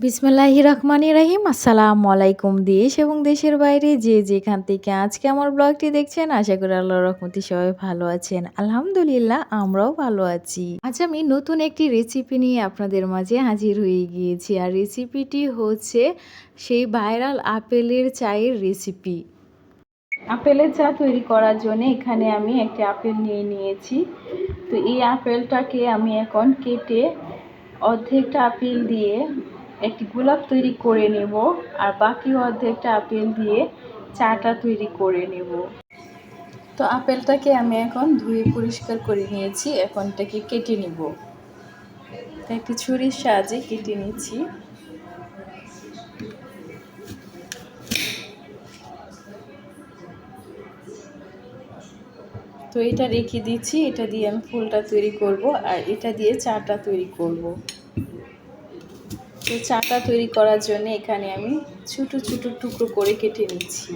বিসমিল্লাহি রহমানি রাহিম। আসসালাম আলাইকুম দেশ এবং দেশের বাইরে যে যেখান থেকে আজকে আমার ব্লগটি দেখছেন, আশা করি আল্লাহ রহমতি সবাই ভালো আছেন। আলহামদুলিল্লাহ, আমরাও ভালো আছি। আজ আমি নতুন একটি রেসিপি নিয়ে আপনাদের মাঝে হাজির হয়ে গিয়েছি। আর রেসিপিটি হচ্ছে সেই ভাইরাল আপেলের চায়ের রেসিপি আপেলের চা তৈরি করার জন্য এখানে আমি একটি আপেল নিয়ে নিয়েছি। তো এই আপেলটাকে আমি এখন কেটে অর্ধেকটা আপেল দিয়ে একটি গোলাপ তৈরি করে নেব আর বাকি অর্ধেকটা আপেল দিয়ে চাটা তৈরি করে নেব। তো আপেলটাকে আমি এখন ধুয়ে পরিষ্কার করে নিয়েছি, এখন এটাকে কেটে নিব। একটি ছুরির সাহায্যে কেটে নিচ্ছি। তো এটা রেখে দিচ্ছি, এটা দিয়ে আমি ফুলটা তৈরি করব আর এটা দিয়ে চাটা তৈরি করব। তো চাটা তৈরি করার জন্য এখানে আমি ছোটো ছোটো টুকরো করে কেটে নিচ্ছি।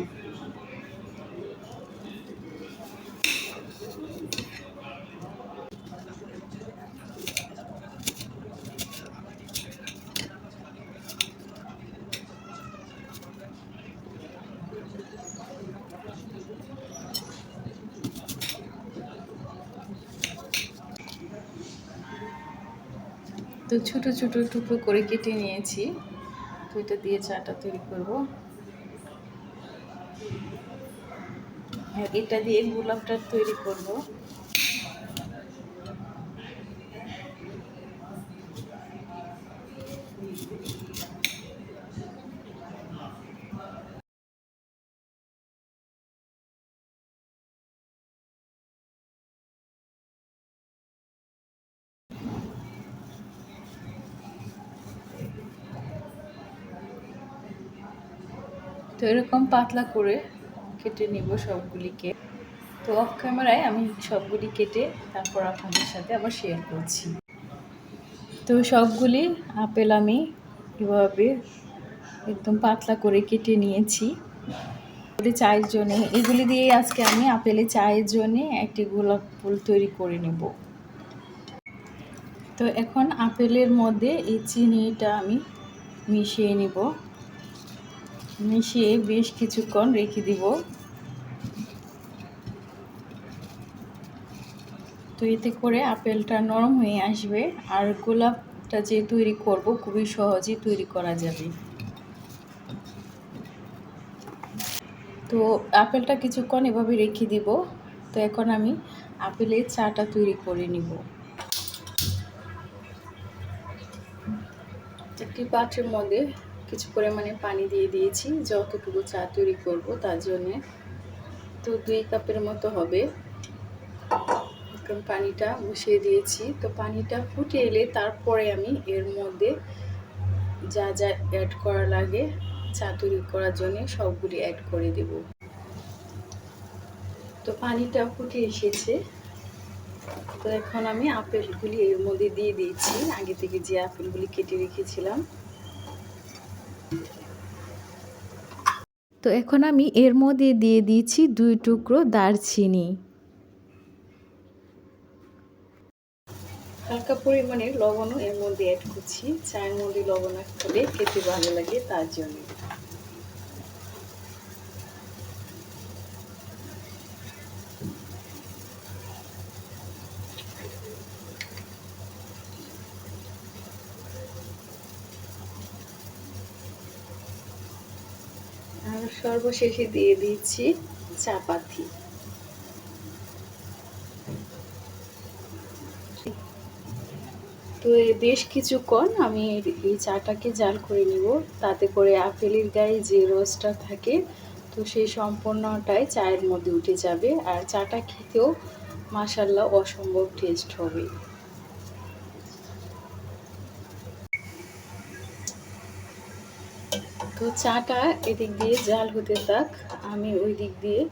তো ছোট ছোট টুকরো করে কেটে নিয়েছি। তো এটা দিয়ে চাটা তৈরি করব। এটা দিয়ে গোলাপটা তৈরি করব। তো এরকম পাতলা করে কেটে নিব সবগুলিকে। তো অফ ক্যামেরায় আমি সবগুলি কেটে তারপর আপনাদের সাথে আবার শেয়ার করছি। তো সবগুলি আপেল আমি এভাবে একদম পাতলা করে কেটে নিয়েছি। চায়ের জন্যে, এগুলি দিয়ে আজকে আমি আপেলে চায়ের জন্যে একটি গোলাপ ফুল তৈরি করে নেব। তো এখন আপেলের মধ্যে এই চিনিটা আমি মিশিয়ে নিব। মিশিয়ে বেশ কিছুক্ষণ রেখে দিব। তো এতে করে আপেলটা নরম হয়ে আসবে। আর গোলাপটা যে তৈরি করব, খুবই সহজেই তৈরি করা যাবে। তো আপেলটা কিছুক্ষণ এভাবে রেখে দিব। তো এখন আমি আপেলের চাটা তৈরি করে নিব। একটি পাত্রের মধ্যে কিছু পরিমাণে পানি দিয়ে দিয়েছি, যতটুকু চা তৈরি করব তার জন্যে। তো দুই কাপের মতো হবে। পানিটা বসিয়ে দিয়েছি। তো পানিটা ফুটে এলে তারপরে আমি এর মধ্যে যা যা অ্যাড করা লাগে চা তৈরি করার জন্য সবগুলি অ্যাড করে দেব। তো পানিটা ফুটে এসেছে। তো এখন আমি আপেলগুলি এর মধ্যে দিয়ে দিয়েছি। আগে থেকে যে আপেলগুলি কেটে রেখেছিলাম তো এখন আমি এর মধ্যে দিয়ে দিয়েছি দুই টুকরো দারচিনি। হালকা পরিমাণে লবণও এর মধ্যে অ্যাড করছি। চায়ের মধ্যে লবণ হলে খেতে ভালো লাগে, তার জন্য আর সর্বশেষে দিয়ে দিচ্ছি চাপাতি। তো বেশ কিছুক্ষণ আমি এই চাটাকে জাল করে নিব, তাতে করে আপেলের গায়ে যে রসটা থাকে, তো সেই সম্পূর্ণটাই চায়ের মধ্যে উঠে যাবে। আর চাটা খেতেও মাসাল্লাহ অসম্ভব টেস্ট হবে। তো চাটা এদিক দিয়ে জাল হতে থাক, আমি ওই দিক দিয়ে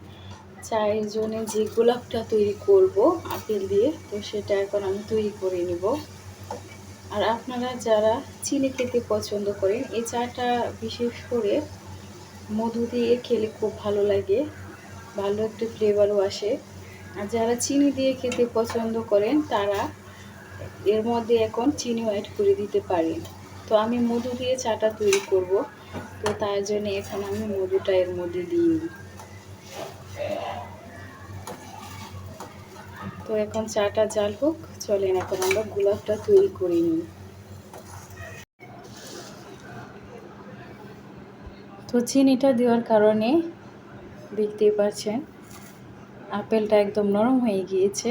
চায়ের জন্য যে গোলাপটা তৈরি করব আপেল দিয়ে, তো সেটা এখন আমি তৈরি করে নিব। আর আপনারা যারা চিনি খেতে পছন্দ করেন, এই চাটা বিশেষ করে মধু দিয়ে খেলে খুব ভালো লাগে, ভালো একটা ফ্লেভারও আসে। আর যারা চিনি দিয়ে খেতে পছন্দ করেন, তারা এর মধ্যে এখন চিনিও অ্যাড করে দিতে পারেন। তো আমি মধু দিয়ে চাটা তৈরি করব। তো তার জন্য এখন আমি মধুটা এর মধ্যে দিই। তো এখন চাটা জাল হোক, চলেন এখন আমরা গোলাপটা তৈরি করে নিই। তো চিনিটা দেওয়ার কারণে দেখতেই পাচ্ছেন, আপেলটা একদম নরম হয়ে গিয়েছে।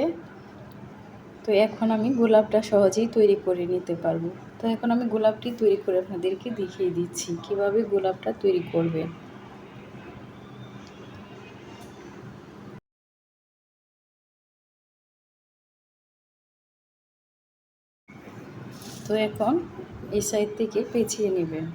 তো এখন আমি গোলাপটা সহজেই তৈরি করে নিতে পারব। তো এখন আমি গোলাপটি তৈরি করে আপনাদেরকে দেখিয়ে দিচ্ছি, কীভাবে গোলাপটা তৈরি করবে। তো এখন এই সাইড থেকে পেঁচিয়ে নেবেন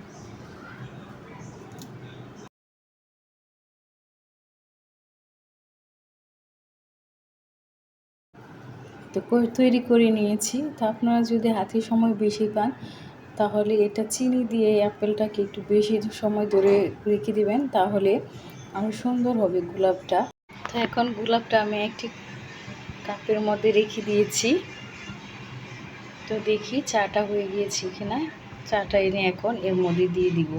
তো তৈরি করে নিয়েছি। তো আপনারা যদি হাতে সময় বেশি পান, তাহলে এটা চিনি দিয়ে অ্যাপেলটাকে একটু বেশি সময় ধরে রেখে দিবেন, তাহলে আরও সুন্দর হবে গোলাপটা। তো এখন গোলাপটা আমি একটি কাপের মধ্যে রেখে দিয়েছি। তো দেখি চাটা হয়ে গিয়েছে কিনা। চাটা এনে এখন এর মধ্যে দিয়ে দিব।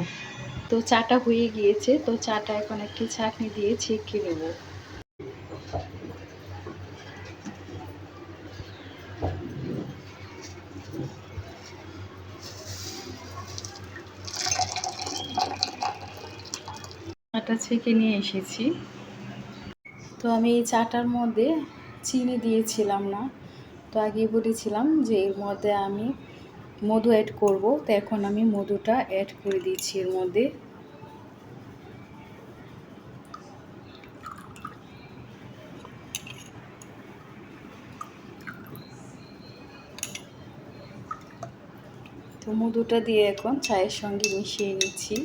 তো চাটা হয়ে গিয়েছে, তো চাটা এখন একটি চাটনি দিয়ে ছেঁকে নেব। চাটা ছেঁকে নিয়ে এসেছি। তো আমি এই চাটার মধ্যে চিনি দিয়েছিলাম না। তো আগে বলেছিলাম যে এর মধ্যে আমি মধু অ্যাড করব। তো এখন আমি মধুটা অ্যাড করে দিচ্ছি এর মধ্যে। তো মধুটা দিয়ে এখন চায়ের সঙ্গে মিশিয়ে নিচ্ছি।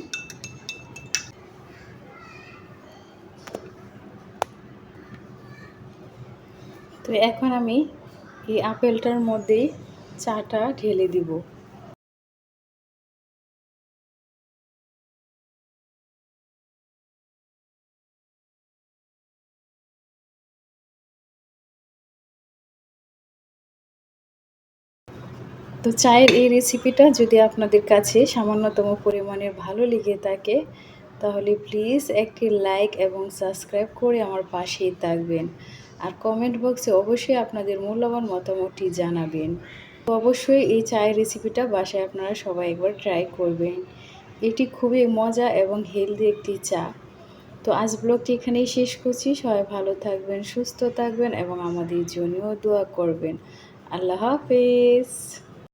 তো এখন আমি এই আপেলটার মধ্যে চাটা ঢেলে দিব। তো চায়ের এই রেসিপিটা যদি আপনাদের কাছে সামান্যতম পরিমাণে ভালো লেগে থাকে, তাহলে প্লিজ একটি লাইক এবং সাবস্ক্রাইব করে আমার পাশেই থাকবেন। আর কমেন্ট বক্সে অবশ্যই আপনাদের মূল্যবান মতামতটি জানাবেন। তো অবশ্যই এই চায়ের রেসিপিটা বাসায় আপনারা সবাই একবার ট্রাই করবেন। এটি খুবই মজা এবং হেলদি একটি চা। তো আজ ব্লগটি এখানেই শেষ করছি। সবাই ভালো থাকবেন, সুস্থ থাকবেন এবং আমাদের জন্যও দোয়া করবেন। আল্লাহ হাফেজ।